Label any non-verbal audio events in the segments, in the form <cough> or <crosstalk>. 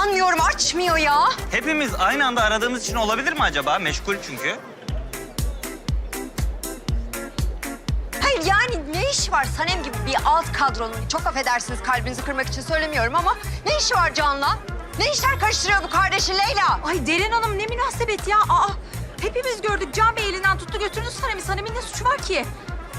İnanmıyorum açmıyor ya. Hepimiz aynı anda aradığımız için olabilir mi acaba? Meşgul çünkü. Hayır yani ne işi var Sanem gibi bir alt kadronun? Çok affedersiniz kalbinizi kırmak için söylemiyorum ama ne işi var Can'la? Ne işler karıştırıyor bu kardeşi Leyla? Ay Deren Hanım ne münasebet ya. Aa, hepimiz gördük. Can Bey elinden tuttu götürdü Sanem'i. Sanem'in ne suçu var ki?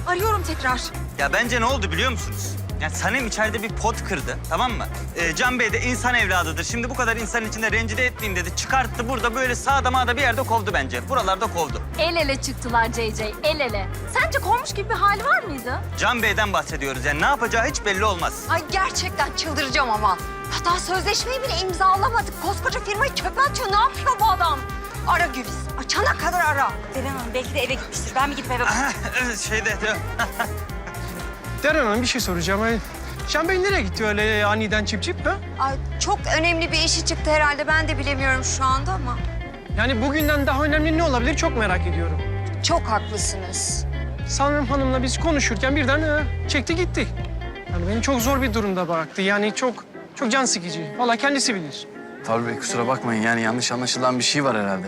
Arıyorum tekrar. Ya bence ne oldu biliyor musunuz? Yani Sanem içeride bir pot kırdı, tamam mı? Ee, Can Bey de insan evladıdır. Şimdi bu kadar insanın içinde rencide etmeyeyim dedi. Çıkarttı burada böyle sağda mağda bir yerde kovdu bence. Buralarda kovdu. El ele çıktılar CC, el ele. Sence kovmuş gibi bir hali var mıydı? Can Bey'den bahsediyoruz. Yani ne yapacağı hiç belli olmaz. Ay gerçekten çıldıracağım ama. Hatta sözleşmeyi bile imzalamadık. Koskoca firmayı çöpe atıyor. Ne yapıyor bu adam? Ara Güliz. Açana kadar ara. Hanım belki de eve gitmiştir. Ben mi gidip eve Şeyde... <laughs> Deren Hanım bir şey soracağım. Ay, Can Bey nereye gitti öyle aniden çip çip ha? Ay, çok önemli bir işi çıktı herhalde. Ben de bilemiyorum şu anda ama. Yani bugünden daha önemli ne olabilir çok merak ediyorum. Çok haklısınız. Sanem Hanım'la biz konuşurken birden e, çekti gitti. Yani beni çok zor bir durumda bıraktı. Yani çok çok can sıkıcı. Vallahi kendisi bilir. Fabri Bey kusura bakmayın yani yanlış anlaşılan bir şey var herhalde.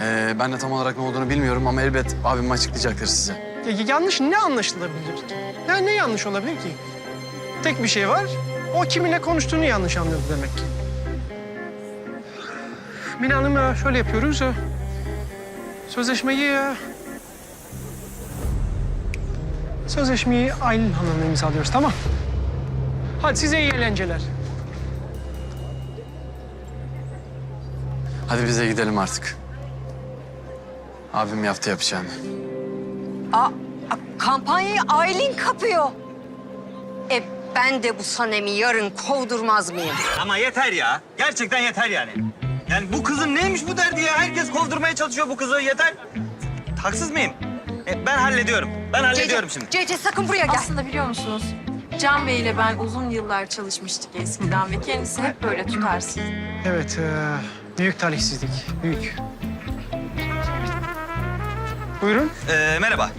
Ee, ben de tam olarak ne olduğunu bilmiyorum ama elbet abim açıklayacaktır size. Ya, yanlış ne anlaşılabilir ki? Yani ne yanlış olabilir ki? Tek bir şey var. O kiminle konuştuğunu yanlış anladı demek ki. Mine Hanım şöyle yapıyoruz. Sözleşmeyi... Sözleşmeyi Aylin Hanım'la imzalıyoruz tamam. Hadi size iyi eğlenceler. Hadi bize gidelim artık. Abim yaptı yapacağını. Aa, a- kampanyayı Aylin kapıyor. E ben de bu Sanem'i yarın kovdurmaz mıyım? Ama yeter ya. Gerçekten yeter yani. Yani bu kızın neymiş bu derdi ya? Herkes kovdurmaya çalışıyor bu kızı. Yeter. Haksız mıyım? E, ben hallediyorum. Ben hallediyorum şimdi. Cece sakın buraya gel. Aslında biliyor musunuz? Can Bey ile ben uzun yıllar çalışmıştık eskiden ve kendisi hep böyle tutarsız. Evet, e, büyük talihsizlik. Büyük. Buyurun. Ee, merhaba.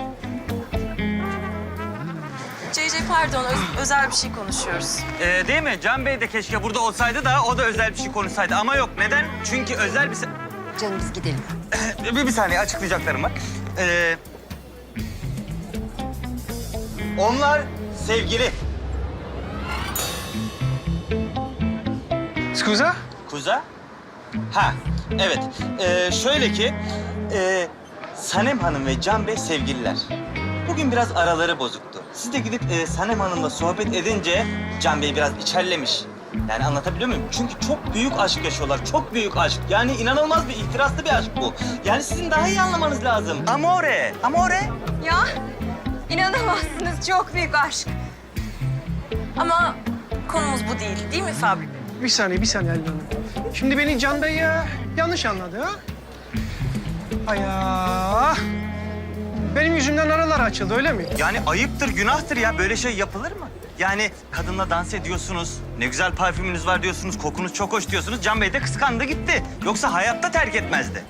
CC pardon özel bir şey konuşuyoruz. Ee, değil mi? Can Bey de keşke burada olsaydı da o da özel bir şey konuşsaydı. Ama yok. Neden? Çünkü özel bir... se- Canım biz gidelim. bir, bir saniye açıklayacaklarım var. Ee, onlar sevgili. Scusa? Kuza? Ha, evet. Ee, şöyle ki, e, Sanem Hanım ve Can Bey sevgililer. Bugün biraz araları bozuktu. Siz de gidip e, Sanem Hanım'la sohbet edince Can Bey biraz içerlemiş. Yani anlatabiliyor muyum? Çünkü çok büyük aşk yaşıyorlar. Çok büyük aşk. Yani inanılmaz bir ihtiraslı bir aşk bu. Yani sizin daha iyi anlamanız lazım. Amore, amore. Ya inanamazsınız çok büyük aşk. Ama konumuz bu değil değil mi Fabri? Bir saniye, bir saniye Aylin Hanım. Şimdi beni Can Bey ya, yanlış anladı ha? Ay ya. Benim yüzümden aralar açıldı öyle mi? Yani ayıptır, günahtır ya. Böyle şey yapılır mı? Yani kadınla dans ediyorsunuz, ne güzel parfümünüz var diyorsunuz, kokunuz çok hoş diyorsunuz. Can Bey de kıskandı gitti. Yoksa hayatta terk etmezdi.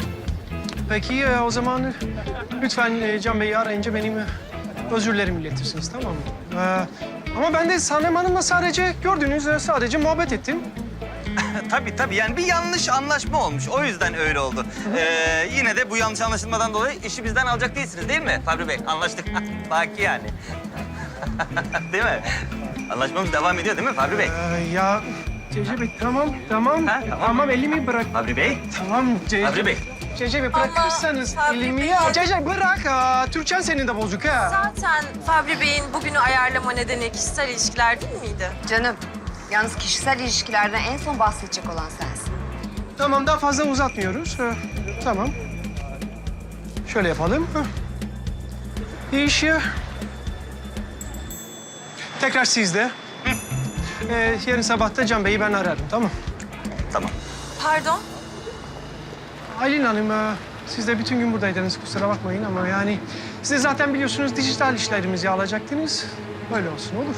Peki e, o zaman lütfen e, Can Bey'i arayınca benim e, özürlerimi iletirsiniz tamam mı? Ee, ama ben de Sanem Hanım'la sadece gördüğünüz e, sadece muhabbet ettim. <laughs> tabii tabii yani bir yanlış anlaşma olmuş. O yüzden öyle oldu. Ee, yine de bu yanlış anlaşılmadan dolayı işi bizden alacak değilsiniz değil mi Fabri Bey? Anlaştık. <laughs> Baki yani. <laughs> değil mi? Anlaşmamız devam ediyor değil mi Fabri Bey? Ee, ya Cece Bey tamam tamam. Ha, tamam. tamam elimi bırak. Fabri Bey? Tamam Cece. Fabri Bey. Cece Bey bırakırsanız Fabri elimi Bey. ya. Cece bırak. Aa, Türkçen senin de bozuk ha. Zaten Fabri Bey'in bugünü ayarlama nedeni kişisel ilişkiler değil miydi? Canım yalnız kişisel ilişkilerden en son bahsedecek olan sensin. Tamam daha fazla uzatmıyoruz. Ee, tamam. Şöyle yapalım. İş ya. Tekrar sizde. Ee, yarın sabah da Can Bey'i ben ararım tamam. Tamam. Pardon? Aylin Hanım, e, siz de bütün gün buradaydınız kusura bakmayın ama yani... ...siz de zaten biliyorsunuz dijital işlerimizi alacaktınız. Böyle olsun olur.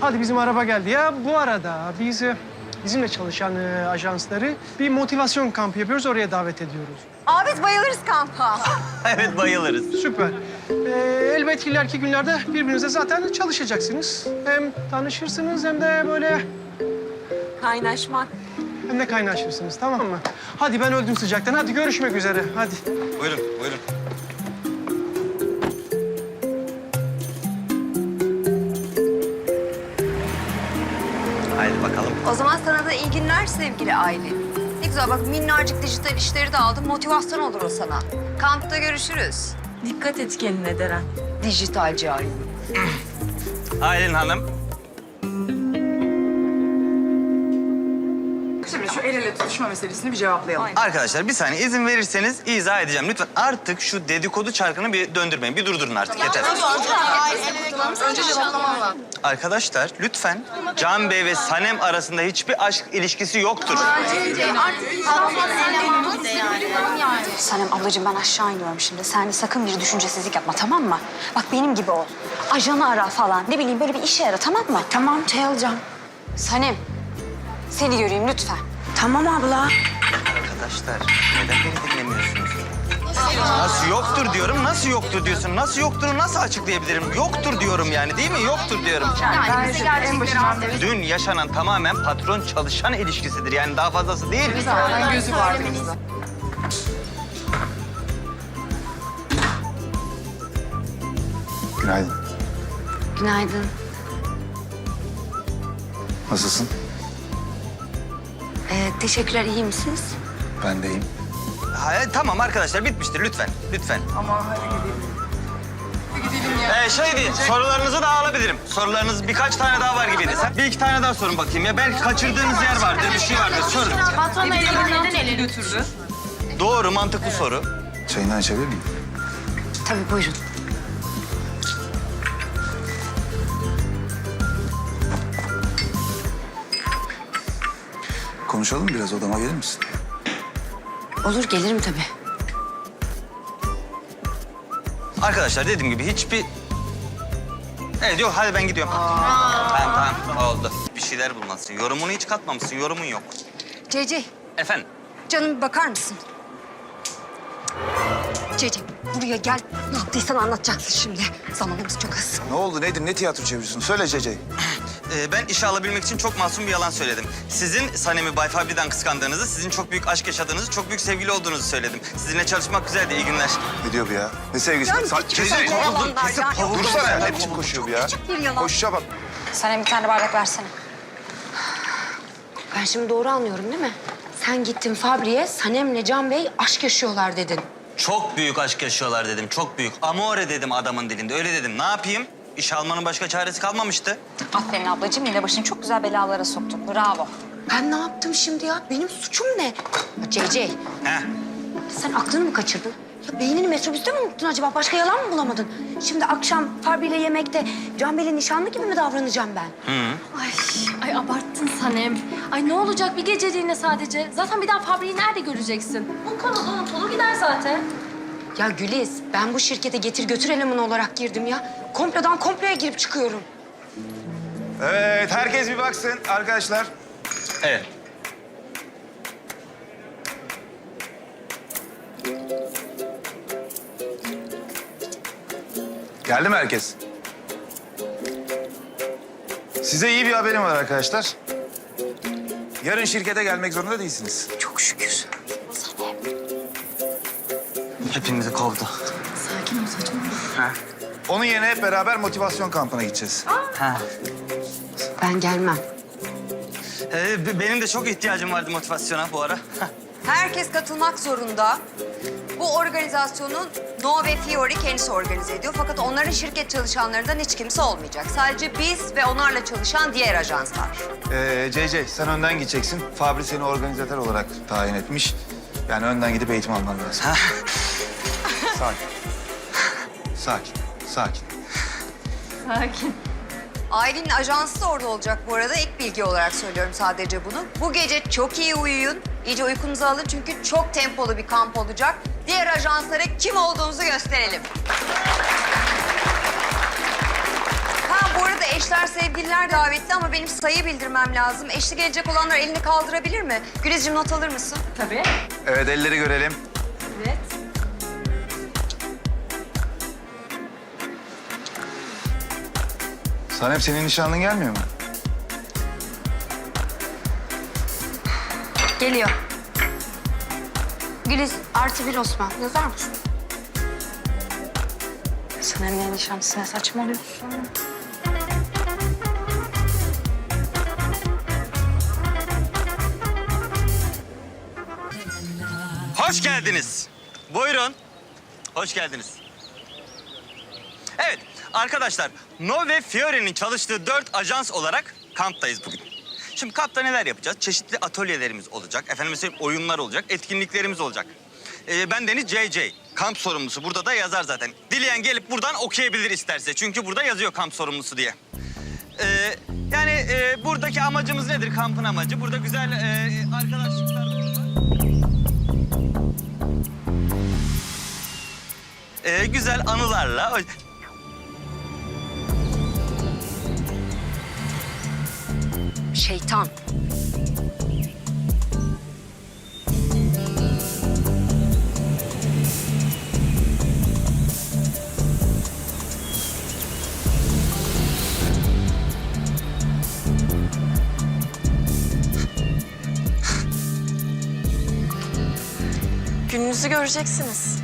Hadi bizim araba geldi. Ya bu arada biz e, bizimle çalışan e, ajansları bir motivasyon kampı yapıyoruz. Oraya davet ediyoruz. Aa biz bayılırız kampa. <laughs> evet bayılırız. Süper. Ee, elbet ki ileriki günlerde birbirinize zaten çalışacaksınız. Hem tanışırsınız hem de böyle... Kaynaşmak. Hem de kaynaşırsınız tamam mı? Hadi ben öldüm sıcaktan. Hadi görüşmek üzere. Hadi. Buyurun, buyurun. O zaman sana da iyi günler sevgili Aylin. Ne güzel bak minnacık dijital işleri de aldım. Motivasyon olur o sana. Kampta görüşürüz. Dikkat et kendine Deren. Dijitalci Aylin. Aylin Hanım. El ele tutuşma meselesini bir cevaplayalım. Arkadaşlar bir saniye izin verirseniz izah edeceğim. Lütfen artık şu dedikodu çarkını bir döndürmeyin. Bir durdurun artık yeter. Önce cevaplamam lazım. Arkadaşlar lütfen Can Bey ve Sanem arasında hiçbir aşk ilişkisi yoktur. Sanem ablacığım ben aşağı iniyorum şimdi. Sen de sakın bir düşüncesizlik yapma tamam mı? Bak benim gibi ol. Ajanı ara falan. Ne bileyim böyle bir işe ara tamam mı? Tamam çay alacağım. Sanem seni göreyim lütfen. Tamam abla. Arkadaşlar neden beni dinlemiyorsunuz? Nasıl yoktur diyorum, nasıl yoktur diyorsun? Nasıl yoktur, nasıl açıklayabilirim? Yoktur diyorum yani değil mi? Yoktur diyorum. En başından beri Dün yaşanan tamamen patron çalışan ilişkisidir. Yani daha fazlası değil. zaten gözü vardı kızda. Günaydın. Günaydın. Nasılsın? Ee, teşekkürler iyi misiniz? Ben de iyiyim. Hayır, tamam arkadaşlar bitmiştir lütfen. Lütfen. Ama hadi gidelim. Bir gidelim ya. Ee, şey değil, sorularınızı da alabilirim. Sorularınız birkaç tane daha var gibiydi. Sen bir iki tane daha sorun bakayım ya. Belki kaçırdığınız yer vardır, bir şey vardır. Sorun. Patron elinden ele götürdü. Doğru, mantıklı soru. Çayını açabilir miyim? Tabii buyurun. Konuşalım biraz odama gelir misin? Olur gelirim tabii. Arkadaşlar dediğim gibi hiçbir... Evet yok hadi ben gidiyorum. Tamam tamam oldu. Bir şeyler bulmalısın. Yorumunu hiç katmamışsın. Yorumun yok. CC, Efendim? canım bir bakar mısın? CC, buraya gel. Ne yaptıysan anlatacaksın şimdi. Zamanımız çok az. Ne oldu nedir ne tiyatro çeviriyorsun? Söyle Cece. Ee, ben işe alabilmek için çok masum bir yalan söyledim. Sizin Sanem'i Bay Fabri'den kıskandığınızı, sizin çok büyük aşk yaşadığınızı, çok büyük sevgili olduğunuzu söyledim. Sizinle çalışmak güzeldi. İyi günler. Ne diyor bu ya? Ne sevgisi? Yani Sa- küçük böyle yalanlar ya. Dursana ya ne biçim koşuyor bu ya? Küçük bir yalan. Koşuşa bak. Sanem bir tane bardak versene. Ben şimdi doğru anlıyorum değil mi? Sen gittin Fabri'ye Sanem'le Can Bey aşk yaşıyorlar dedin. Çok büyük aşk yaşıyorlar dedim. Çok büyük. Amore dedim adamın dilinde. Öyle dedim. Ne yapayım? İş almanın başka çaresi kalmamıştı. Aferin ablacığım yine başını çok güzel belalara soktun. Bravo. Ben ne yaptım şimdi ya? Benim suçum ne? CC, Heh. sen aklını mı kaçırdın? Ya beynini metrobüste mi unuttun acaba? Başka yalan mı bulamadın? Şimdi akşam Fabi ile yemekte Can Bey'le nişanlı gibi mi davranacağım ben? Ay, ay abarttın Sanem. Ay ne olacak bir geceliğine sadece. Zaten bir daha Fabri'yi nerede göreceksin? Bu konuda unutulur gider zaten. Ya Güliz, ben bu şirkete getir götür elemanı olarak girdim ya. Komplodan komploya girip çıkıyorum. Evet herkes bir baksın arkadaşlar. Evet. Geldi mi herkes? Size iyi bir haberim var arkadaşlar. Yarın şirkete gelmek zorunda değilsiniz. Çok şükür. Hepimizi kovdu. Onun yerine hep beraber motivasyon kampına gideceğiz. Ha. Ben gelmem. Ee, benim de çok ihtiyacım vardı motivasyona bu ara. Herkes katılmak zorunda. Bu organizasyonu No ve Fiori kendisi organize ediyor. Fakat onların şirket çalışanlarından hiç kimse olmayacak. Sadece biz ve onlarla çalışan diğer ajanslar. Ee, CC sen önden gideceksin. Fabri seni organizatör olarak tayin etmiş. Yani önden gidip eğitim alman lazım. <laughs> Sakin. Sakin. Sakin. Sakin. Ailenin ajansı da orada olacak bu arada. Ek bilgi olarak söylüyorum sadece bunu. Bu gece çok iyi uyuyun. İyice uykunuzu alın çünkü çok tempolu bir kamp olacak. Diğer ajanslara kim olduğumuzu gösterelim. Ha bu arada eşler sevgililer davetli ama benim sayı bildirmem lazım. Eşlik gelecek olanlar elini kaldırabilir mi? Gülizciğim not alır mısın? Tabii. Evet elleri görelim. Sanem senin nişanlın gelmiyor mu? Geliyor. Güliz artı bir Osman. Yazar mısın? Sen emniyet nişanlısına saçmalıyorsun. Hoş geldiniz. Buyurun. Hoş geldiniz. Arkadaşlar No ve Fiore'nin çalıştığı dört ajans olarak kamptayız bugün. Şimdi kampta neler yapacağız? Çeşitli atölyelerimiz olacak. Efendim mesela oyunlar olacak, etkinliklerimiz olacak. Ee, ben Deniz JJ, kamp sorumlusu. Burada da yazar zaten. Dileyen gelip buradan okuyabilir isterse. Çünkü burada yazıyor kamp sorumlusu diye. Ee, yani e, buradaki amacımız nedir kampın amacı? Burada güzel e, arkadaşlıklar... Ee, güzel anılarla... Şeytan. Gününüzü göreceksiniz.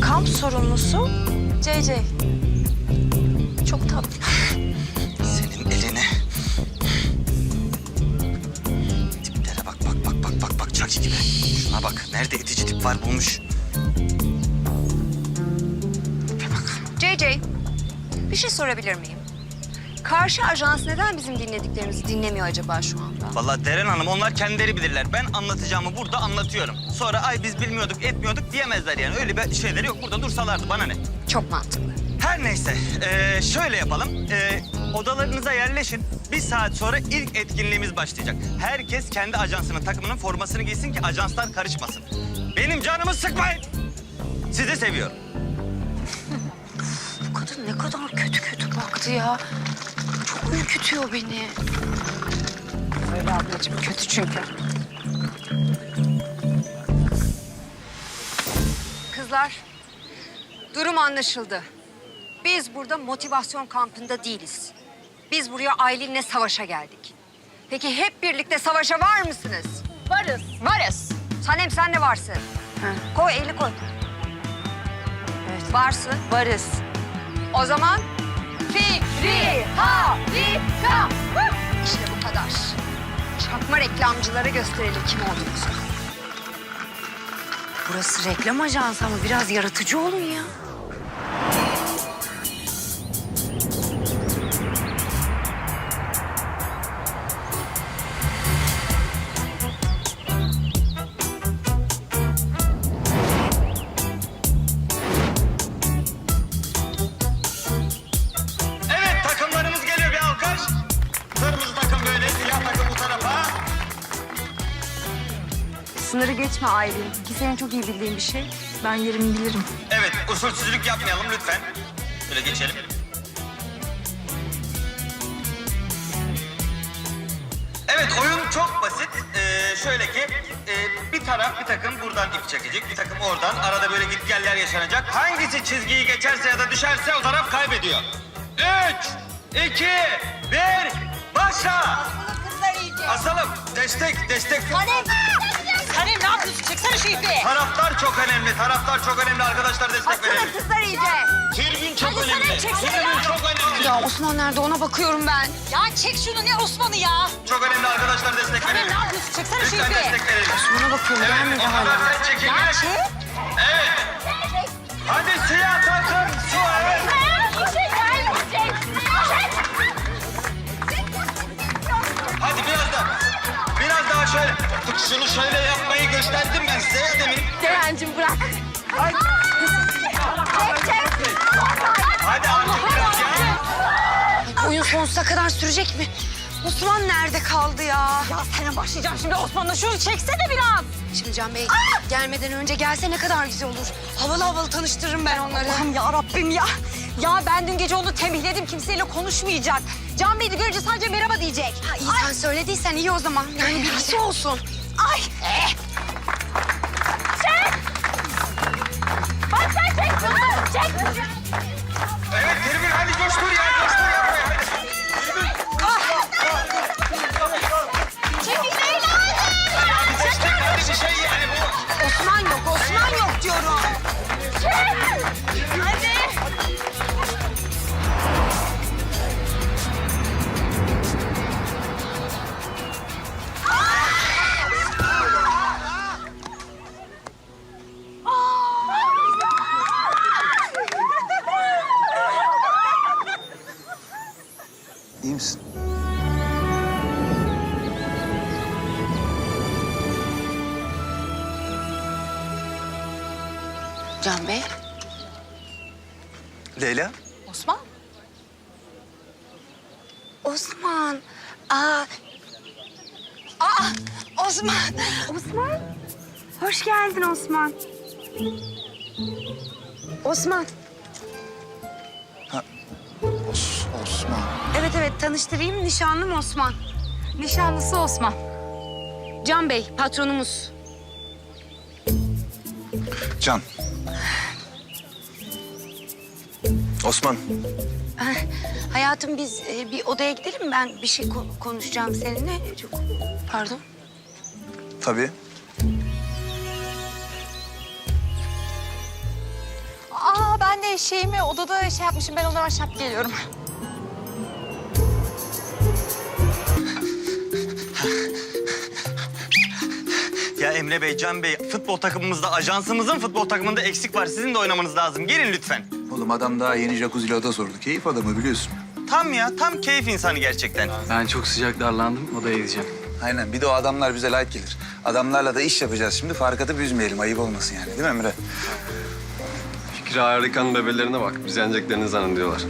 Kamp sorumlusu CC. Çok tatlı. Senin eline. Tiplere bak bak bak bak bak bak Chucky gibi. Şuna bak nerede itici tip var bulmuş. JJ, bir şey sorabilir miyim? Karşı ajans neden bizim dinlediklerimizi dinlemiyor acaba şu anda? Vallahi Deren Hanım onlar kendileri bilirler. Ben anlatacağımı burada anlatıyorum. Sonra ay biz bilmiyorduk etmiyorduk diyemezler yani. Öyle bir şeyleri yok. Burada dursalardı bana ne? Çok mantıklı. Her neyse, ee, şöyle yapalım. Ee, odalarınıza yerleşin. Bir saat sonra ilk etkinliğimiz başlayacak. Herkes kendi ajansının takımının formasını giysin ki ajanslar karışmasın. Benim canımı sıkmayın. Sizi seviyorum. Bu kadın ne kadar kötü kötü baktı ya. Çok ürkütüyor beni. Öyle ablacığım kötü çünkü. Kızlar, durum anlaşıldı. Biz burada motivasyon kampında değiliz. Biz buraya Aylin'le savaşa geldik. Peki hep birlikte savaşa var mısınız? Varız. Varız. Sanem sen de varsın. Koy eli koy. Evet. Varsın. Varız. O zaman Fikri Harika. İşte bu kadar. Çakma reklamcılara gösterelim kim olduğumuzu. Burası reklam ajansı ama biraz yaratıcı olun ya. Sınırı geçme Aylin. Ki senin çok iyi bildiğin bir şey. Ben yerimi bilirim. Evet, usulsüzlük yapmayalım lütfen. Böyle geçelim. Evet, oyun çok basit. Ee, şöyle ki, e, bir taraf bir takım buradan ip çekecek, bir takım oradan. Arada böyle git geller yaşanacak. Hangisi çizgiyi geçerse ya da düşerse o taraf kaybediyor. Üç, iki, bir, başla! Asalım, destek, destek. Sanem ne yapıyorsun? Çeksene şu ipi. Taraftar çok önemli, taraftar çok önemli arkadaşlar destek verelim. Kızlar iyice. Tribün çok önemli. Tribün çok önemli. Ya Osman nerede ona bakıyorum ben. Ya çek şunu ne Osman'ı ya? Çok önemli arkadaşlar destek verelim. Ne yapıyorsun? Çeksene şu Lütfen ipi. destek verelim. Osman'a bakıyorum Evet, gelmedi o hala. kadar sen. Ya çek. Evet. Hadi siyah Şunu şöyle yapmayı gösterdim ben size ya demin. Derencim bırak. Hadi artık biraz ya. Oyun sonsuza kadar sürecek mi? Osman nerede kaldı ya? Ya sana başlayacağım şimdi Osman'la şunu çeksene biraz. Şimdi Can Bey gelmeden önce gelse ne kadar güzel olur. Havalı havalı tanıştırırım ben onları. Allah'ım ya Rabbim ya. Ya ben dün gece onu tembihledim kimseyle konuşmayacak. Can Bey'i görünce sadece merhaba diyecek. Ha, iyi sen söylediysen iyi o zaman. Yani bilgisi olsun. Ay. Osman. Os, Osman. Evet evet tanıştırayım nişanlım Osman. Nişanlısı Osman. Can Bey patronumuz. Can. Osman. Hayatım biz e, bir odaya gidelim ben bir şey ko- konuşacağım seninle. Çok pardon. Tabii. Şeyimi odada şey yapmışım. Ben ondan aşağı geliyorum. Ya Emre Bey, Can Bey, futbol takımımızda, ajansımızın futbol takımında eksik var. Sizin de oynamanız lazım. Gelin lütfen. Oğlum adam daha yeni jacuzzi'li ada sordu. Keyif adamı biliyorsun. Tam ya, tam keyif insanı gerçekten. Ben çok sıcak darlandım. Odaya gideceğim. Aynen. Bir de o adamlar bize light gelir. Adamlarla da iş yapacağız şimdi. Fark atıp üzmeyelim. Ayıp olmasın yani. Değil mi Emre? Fikri harika'nın bebelerine bak. Biz yeneceklerini zannediyorlar.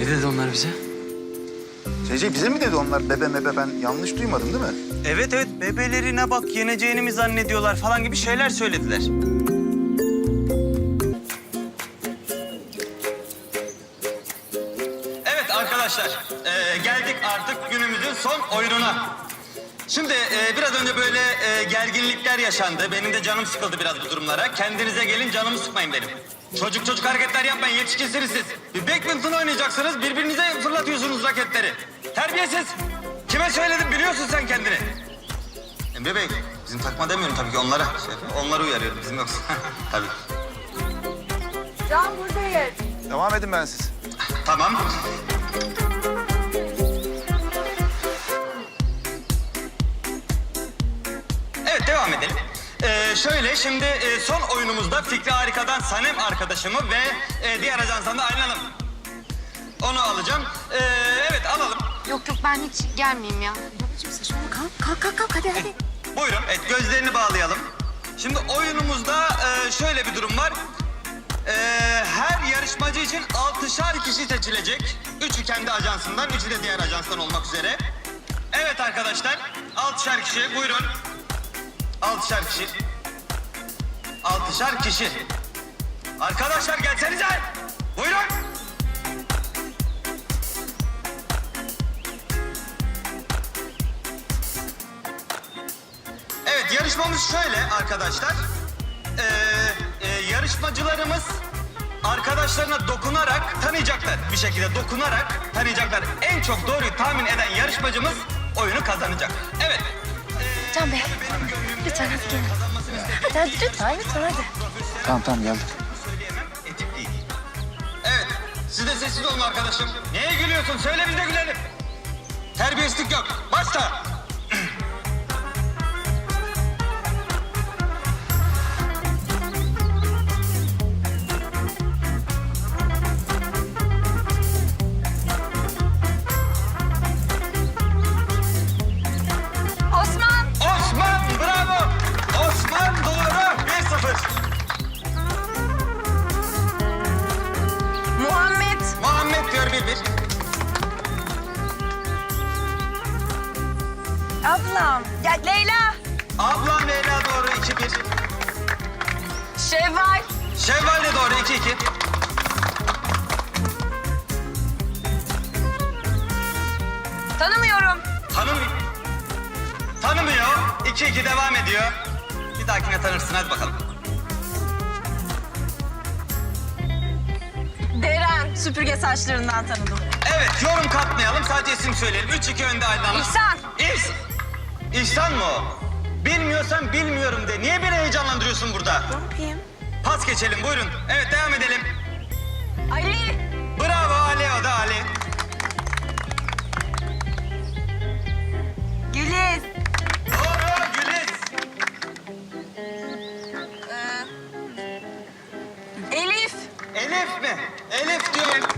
Ne dedi onlar bize? CC bize mi dedi onlar bebe mebe ben yanlış duymadım değil mi? Evet evet, bebelerine bak, yeneceğini mi zannediyorlar falan gibi şeyler söylediler. Evet arkadaşlar, e, geldik artık günümüzün son oyununa. Şimdi e, biraz önce böyle e, gerginlikler yaşandı. Benim de canım sıkıldı biraz bu durumlara. Kendinize gelin, canımı sıkmayın benim. Çocuk çocuk hareketler yapmayın, yetişkinsiniz siz. Bir badminton oynayacaksınız, birbirinize fırlatıyorsunuz raketleri. Terbiyesiz. Kime söyledim biliyorsun sen kendini. Emre Bey, bizim takma demiyorum tabii ki onlara. Şey, onları uyarıyorum, bizim yoksa. <laughs> tabii. Devam edin ben siz. Tamam. Devam edelim. Ee, şöyle şimdi e, son oyunumuzda Fikri Harika'dan Sanem arkadaşımı ve e, diğer ajansdan da Aylin Hanım. Onu alacağım. Ee, evet alalım. Yok yok ben hiç gelmeyeyim ya. Babacığım saçmalama kalk kalk kalk kalk hadi hadi. Buyurun, evet gözlerini bağlayalım. Şimdi oyunumuzda e, şöyle bir durum var. E, her yarışmacı için altışar kişi seçilecek. Üçü kendi ajansından, üçü de diğer ajanstan olmak üzere. Evet arkadaşlar, altışar kişi, buyurun. Altışar kişi. Altışar kişi. Arkadaşlar gelsenize. Buyurun. Evet yarışmamız şöyle arkadaşlar. Ee, e, yarışmacılarımız arkadaşlarına dokunarak tanıyacaklar. Bir şekilde dokunarak tanıyacaklar. En çok doğruyu tahmin eden yarışmacımız oyunu kazanacak. Evet. Can Bey. Lütfen hadi gelin. Hadi hadi lütfen lütfen hadi. Tamam tamam geldim. Söyleyemem, etik değil. Evet, siz de sessiz olun arkadaşım. Neye gülüyorsun? Söyle biz de gülelim. Terbiyesizlik yok. Başla. Ablam. Ya Leyla! Ablam Leyla doğru 2-1. Şevval! Şevval de doğru 2-2. Tanımıyorum. Tanım Tanımıyor. 2-2 devam ediyor. Bir dahakine tanırsın hadi bakalım. Deren. Süpürge saçlarından tanıdım. Evet yorum katmayalım sadece isim söyleyelim. 3-2 önde Aylin Hanım. İhsan. İhs İhsan mı o? Bilmiyorsan bilmiyorum de. Niye beni heyecanlandırıyorsun burada? Ne yapayım? Pas geçelim buyurun. Evet devam edelim. Ali! Bravo Ali o da Ali. Güliz. Doğru Güliz. Ee, Elif. Elif mi? Elif diyor.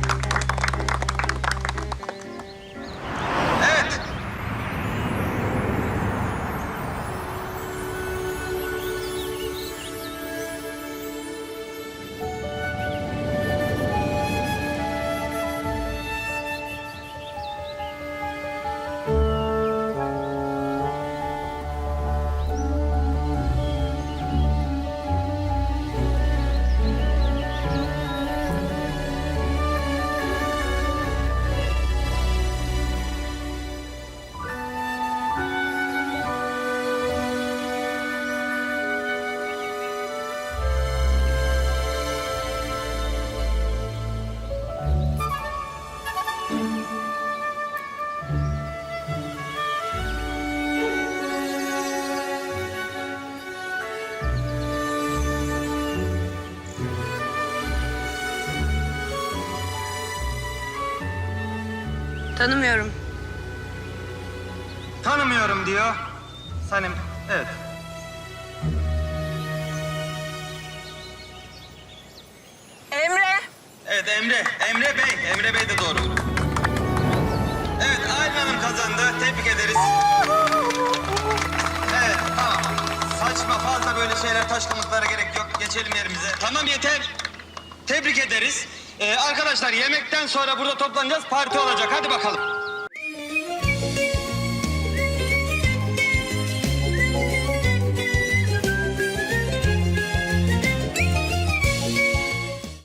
Tanımıyorum. Tanımıyorum diyor. Sanem, evet. Emre. Evet Emre, Emre Bey. Emre Bey de doğru. Evet Aylin Hanım kazandı. Tebrik ederiz. Evet tamam. Saçma fazla böyle şeyler taşkınlıklara gerek yok. Geçelim yerimize. Tamam yeter. Tebrik ederiz. Ee, arkadaşlar yemekten sonra burada toplanacağız. Parti olacak. Hadi bakalım.